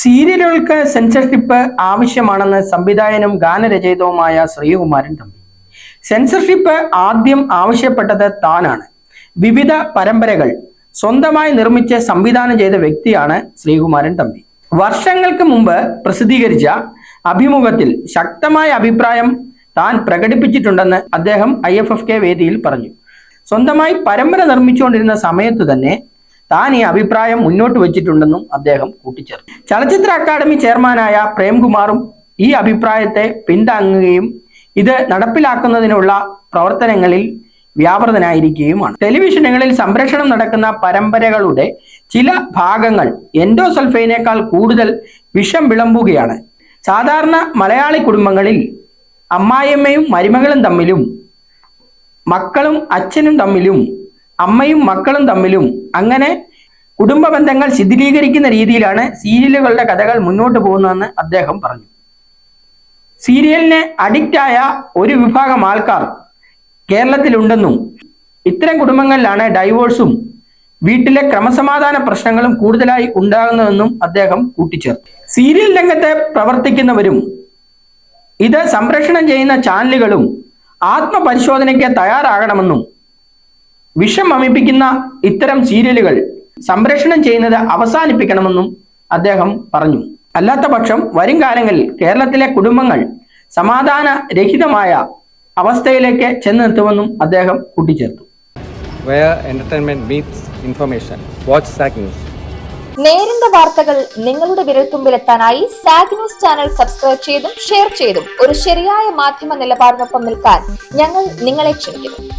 സീരിയലുകൾക്ക് censorship ആവശ്യമാണെന്ന് സംവിധായകനും ഗാനരചയിതവുമായ Sreekumaran Thampi. Censorship ആദ്യം ആവശ്യപ്പെട്ടത് താനാണ്. വിവിധ പരമ്പരകൾ സ്വന്തമായി നിർമ്മിച്ച് സംവിധാനം ചെയ്ത വ്യക്തിയാണ് ശ്രീകുമാരൻ തമ്പി. വർഷങ്ങൾക്ക് മുമ്പ് പ്രസിദ്ധീകരിച്ച അഭിമുഖത്തിൽ ശക്തമായ അഭിപ്രായം താൻ പ്രകടിപ്പിച്ചിട്ടുണ്ടെന്ന് അദ്ദേഹം ഐ വേദിയിൽ പറഞ്ഞു. സ്വന്തമായി പരമ്പര നിർമ്മിച്ചുകൊണ്ടിരുന്ന സമയത്ത് തന്നെ താൻ ഈ അഭിപ്രായം മുന്നോട്ട് വെച്ചിട്ടുണ്ടെന്നും അദ്ദേഹം കൂട്ടിച്ചേർത്തു. ചലച്ചിത്ര അക്കാദമി ചെയർമാനായ പ്രേംകുമാറും ഈ അഭിപ്രായത്തെ പിന്താങ്ങുകയും ഇത് നടപ്പിലാക്കുന്നതിനുള്ള പ്രവർത്തനങ്ങളിൽ വ്യാപൃതനായിരിക്കുകയുമാണ്. ടെലിവിഷനുകളിൽ സംരക്ഷണം നടക്കുന്ന പരമ്പരകളുടെ ചില ഭാഗങ്ങൾ എൻഡോസൾഫൈനേക്കാൾ കൂടുതൽ വിഷം വിളമ്പുകയാണ്. സാധാരണ മലയാളി കുടുംബങ്ങളിൽ അമ്മായിയമ്മയും മരുമകളും തമ്മിലും മക്കളും അച്ഛനും തമ്മിലും അമ്മയും മക്കളും തമ്മിലും അങ്ങനെ കുടുംബ ബന്ധങ്ങൾ ശിഥിലീകരിക്കുന്ന രീതിയിലാണ് സീരിയലുകളുടെ കഥകൾ മുന്നോട്ട് പോകുന്നതെന്ന് അദ്ദേഹം പറഞ്ഞു. സീരിയലിന് അഡിക്റ്റായ ഒരു വിഭാഗം ആൾക്കാർ കേരളത്തിലുണ്ടെന്നും ഇത്തരം കുടുംബങ്ങളിലാണ് ഡൈവോഴ്സും വീട്ടിലെ ക്രമസമാധാന പ്രശ്നങ്ങളും കൂടുതലായി ഉണ്ടാകുന്നതെന്നും അദ്ദേഹം കൂട്ടിച്ചേർത്തു. സീരിയൽ രംഗത്തെ പ്രവർത്തിക്കുന്നവരും ഇത് സംപ്രേഷണം ചെയ്യുന്ന ചാനലുകളും ആത്മപരിശോധനയ്ക്ക് തയ്യാറാകണമെന്നും വിഷം അമിപ്പിക്കുന്ന ഇത്തരം സീരിയലുകൾ സംപ്രേഷണം ചെയ്യുന്നത് അവസാനിപ്പിക്കണമെന്നും അദ്ദേഹം പറഞ്ഞു അല്ലാത്ത പക്ഷം വരും കാലങ്ങളിൽ കേരളത്തിലെ കുടുംബങ്ങൾ സമാധാന രഹിതമായ അവസ്ഥയിലേക്ക് ചെന്ന് ചെന്നെത്തുമെന്നും അദ്ദേഹം കൂട്ടിച്ചേർത്തു where entertainment meets information. Watch SAC News. നേരിന്റെ വാർത്തകൾ നിങ്ങളുടെ വിരൽത്തുമ്പിലെത്താനായി സാഗ് ന്യൂസ് ചാനൽ സബ്സ്ക്രൈബ് ചെയ്തും ഷെയർ ചെയ്തും ഒരു ശരിയായ മാധ്യമ നിലപാടിനൊപ്പം നിൽക്കാൻ ഞങ്ങൾ നിങ്ങളെ ക്ഷണിക്കുന്നു